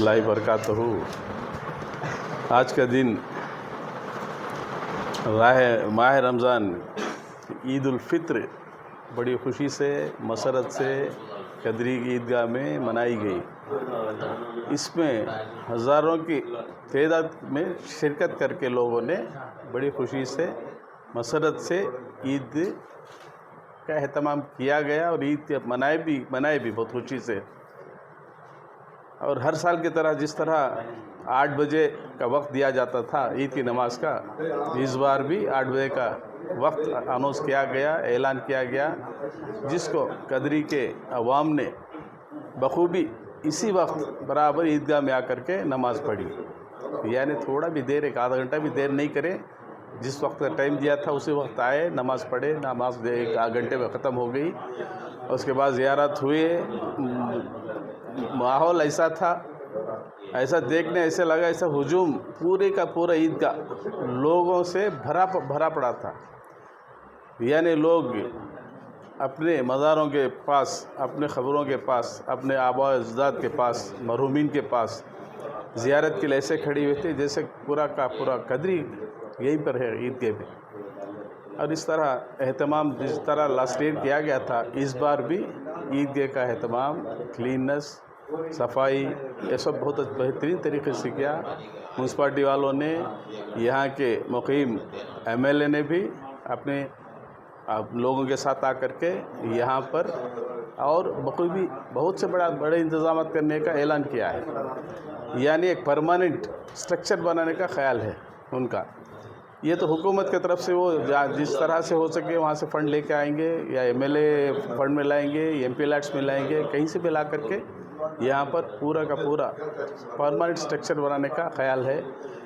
वरहमतुल्लाहि वरकातहू आज का दिन राह माह रमज़ान ईद फित्र बड़ी खुशी से, मसरत से कदरी की ईदगाह में मनाई गई। इसमें हज़ारों की तादाद में शिरकत करके लोगों ने बड़ी खुशी से, मसरत से ईद का अहतमाम किया गया और ईद मनाए भी मनाए भी बहुत खुशी से। और हर साल की तरह जिस तरह आठ बजे का वक्त दिया जाता था, ईद की नमाज़ का, इस बार भी आठ बजे का वक्त अनाउंस किया गया, ऐलान किया गया, जिसको कदरी के अवाम ने बखूबी इसी वक्त बराबर ईदगाह में आकर के नमाज़ पढ़ी। यानी थोड़ा भी देर, एक आधा घंटा भी देर नहीं करें। जिस वक्त का टाइम दिया था, उसी वक्त आए, नमाज़ पढ़े, नमाज़ एक आध घंटे में ख़त्म हो गई। उसके बाद ज़ियारत हुए माहौल ऐसा था, ऐसा देखने ऐसे लगा ऐसा हुजूम पूरे का पूरा ईद का लोगों से भरा भरा पड़ा था। यानी लोग अपने मज़ारों के पास, अपने ख़बरों के पास, अपने आबा अजदाद के पास, मरहूमिन के पास ज़ियारत के लिए ऐसे खड़ी हुई थी जैसे पूरा का पूरा कदरी यहीं पर है ईदगाह में। और इस तरह अहतमाम जिस तरह लास्ट ईयर किया गया था, इस बार भी ईदगाह का अहतमाम क्लीननेस सफ़ाई, ये सब बहुत बेहतरीन तरीके से किया। म्यूनसिपाल्टी वालों ने, यहाँ के मुकीम एमएलए ने भी अपने, आप लोगों के साथ आकर के यहाँ पर और बखूबी, बहुत से बड़ा, बड़े इंतज़ाम करने का ऐलान किया है। यानी एक परमानेंट स्ट्रक्चर बनाने का ख्याल है उनका। ये तो हुकूमत की तरफ़ से वो जिस तरह से हो सके वहाँ से फ़ंड लेके आएँगे, या एमएलए फंड में लाएँगे एम पी लैट्स में लाएँगे, कहीं से भी ला करके यहाँ पर पूरा का पूरा परमानेंट स्ट्रक्चर बनाने का ख्याल है।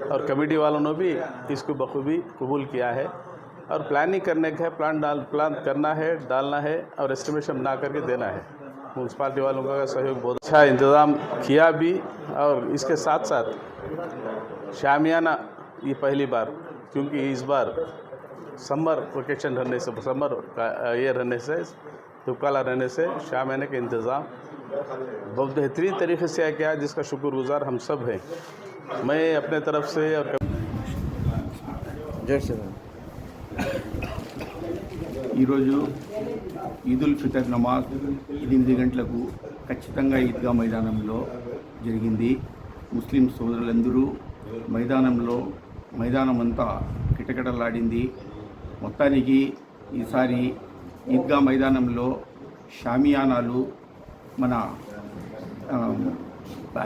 और कमेटी वालों ने भी इसको बखूबी कबूल किया है। और प्लानिंग करने का प्लान डाल प्लान करना है, डालना है और एस्टिमेशन बना करके देना है। म्यूनसिपाल्टी वालों का सहयोग बहुत अच्छा इंतज़ाम किया भी और इसके साथ साथ शामियाना ये पहली बार क्योंकि इस बार समर वेकेशन रहने से समर का ये रहने से धुपकाला रहने से शामियाने का इंतज़ाम बहुत बेहतरीन तरीके से किया जिसका शुक्रगुजार हम सब हैं मैं अपने तरफ से और జై శ్రీరామ్ ఈరోజు ఈదుల్ ఫితర్ నమాజ్ ఎనిమిది గంటలకు ఖచ్చితంగా ఈద్గా మైదానంలో జరిగింది ముస్లిం సోదరులందరూ మైదానంలో మైదానం అంతా కిటకిటలాడింది. మొత్తానికి ఈసారి ఈద్గా మైదానంలో షామియానాలు మన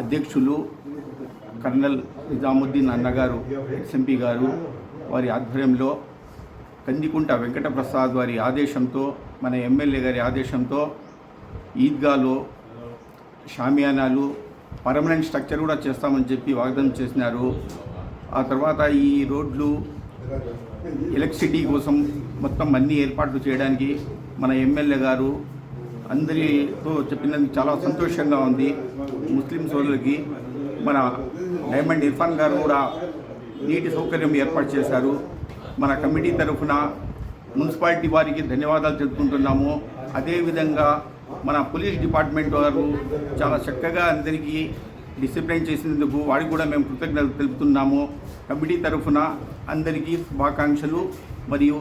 అధ్యక్షులు కర్నల్ నిజాముద్దీన్ అన్నగారు ఎస్ఎంపీ గారు వారి ఆధ్వర్యంలో కందికుంట వెంకటప్రసాద్ వారి ఆదేశంతో మన ఎమ్మెల్యే గారి ఆదేశంతో ఈద్గాలో షామియానాలు పర్మనెంట్ స్ట్రక్చర్ కూడా చేస్తామని చెప్పి వాగ్దానం చేసినారు. ఆ తర్వాత ఈ రోడ్లు ఎలక్ట్రిసిటీ కోసం మొత్తం అన్ని ఏర్పాట్లు చేయడానికి మన ఎమ్మెల్యే గారు అందరితో చెప్పినందుకు చాలా సంతోషంగా ఉంది. ముస్లిం సోదరులకి మన డైమండ్ ఇర్ఫాన్ గారు కూడా నీటి సౌకర్యం ఏర్పాటు చేశారు. మన కమిటీ తరఫున మున్సిపాలిటీ వారికి ధన్యవాదాలు తెలుపుకుంటున్నాము. అదేవిధంగా మన పోలీస్ డిపార్ట్మెంట్ వారు చాలా చక్కగా అందరికీ డిసిప్లైన్ చేసినందుకు వారికి కూడా మేము కృతజ్ఞతలు తెలుపుతున్నాము. కమిటీ తరఫున అందరికీ శుభాకాంక్షలు మరియు